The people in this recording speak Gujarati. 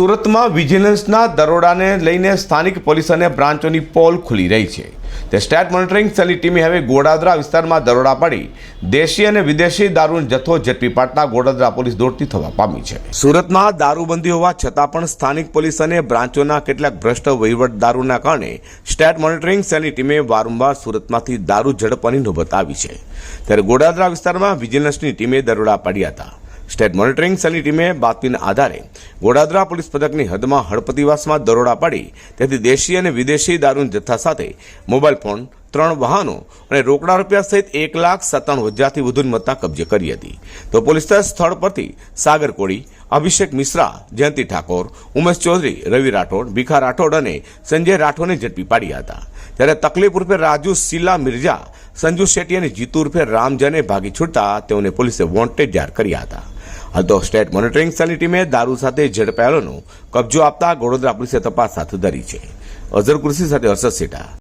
સુરતમાં વિજિલન્સના દરોડાને લઈને સ્થાનિક પોલીસ અને બ્રાન્ચોની પોલ ખુલી રહી છે. તે સ્ટેટ મોનિટરિંગ સેલની ટીમે હવે ગોડાદરા વિસ્તારમાં દરોડા પાડી દેશી અને વિદેશી દારૂનો જથ્થો ઝડપી પાડતા ગોડાદરા પોલીસ દોડતી થવા પામી છે. સુરતમાં દારૂબંધી હોવા છતાં પણ સ્થાનિક પોલીસ અને બ્રાન્ચોના કેટલાક ભ્રષ્ટ વહીવટદારોના કારણે સ્ટેટ મોનિટરિંગ સેલની ટીમે વારંવાર સુરતમાંથી દારૂ ઝડપવાની નોબત આવી છે. ત્યારે ગોડાદરા વિસ્તારમાં વિજિલન્સની ટીમે દરોડા પાડ્યા હતા. સ્ટેટ મોનિટરિંગ સેલની ટીમે બાતમીના આધારે ગોડાદરા પોલીસ પથકની હદમાં હળપતિવાસમાં દરોડા પાડી, તેથી દેશી અને વિદેશી દારૂના જથ્થા સાથે મોબાઈલ ફોન, ત્રણ વાહનો અને રોકડા રૂપિયા સહિત એક લાખ સત્તાણું હજારથી વધુની મત્તા કબજે કરી હતી. તો પોલીસ સ્થળ પરથી સાગર કોળી, અભિષેક મિશ્રા, જયંતિ ઠાકોર, ઉમેશ ચૌધરી, રવિ રાઠોડ, ભીખા રાઠોડ અને સંજય રાઠોડને ઝડપી પાડ્યા હતા. ત્યારે તકલીફ ઉર્ફે રાજુ શીલા મિર્જા, સંજુ શેટ્ટી અને જીતુ રૂપે રામજાને ભાગી છૂટતા તેઓને પોલીસે વોન્ટેડ જાહેર કર્યા હતા. હાલ તો સ્ટેટ મોનિટરિંગ સેલની ટીમે દારૂ સાથે ઝડપાયેલોનો કબજો આપતા ગોડોદરા પોલીસે તપાસ હાથ ધરી છે. અઝર કુર્સી સાથે હર્ષદ સેઠા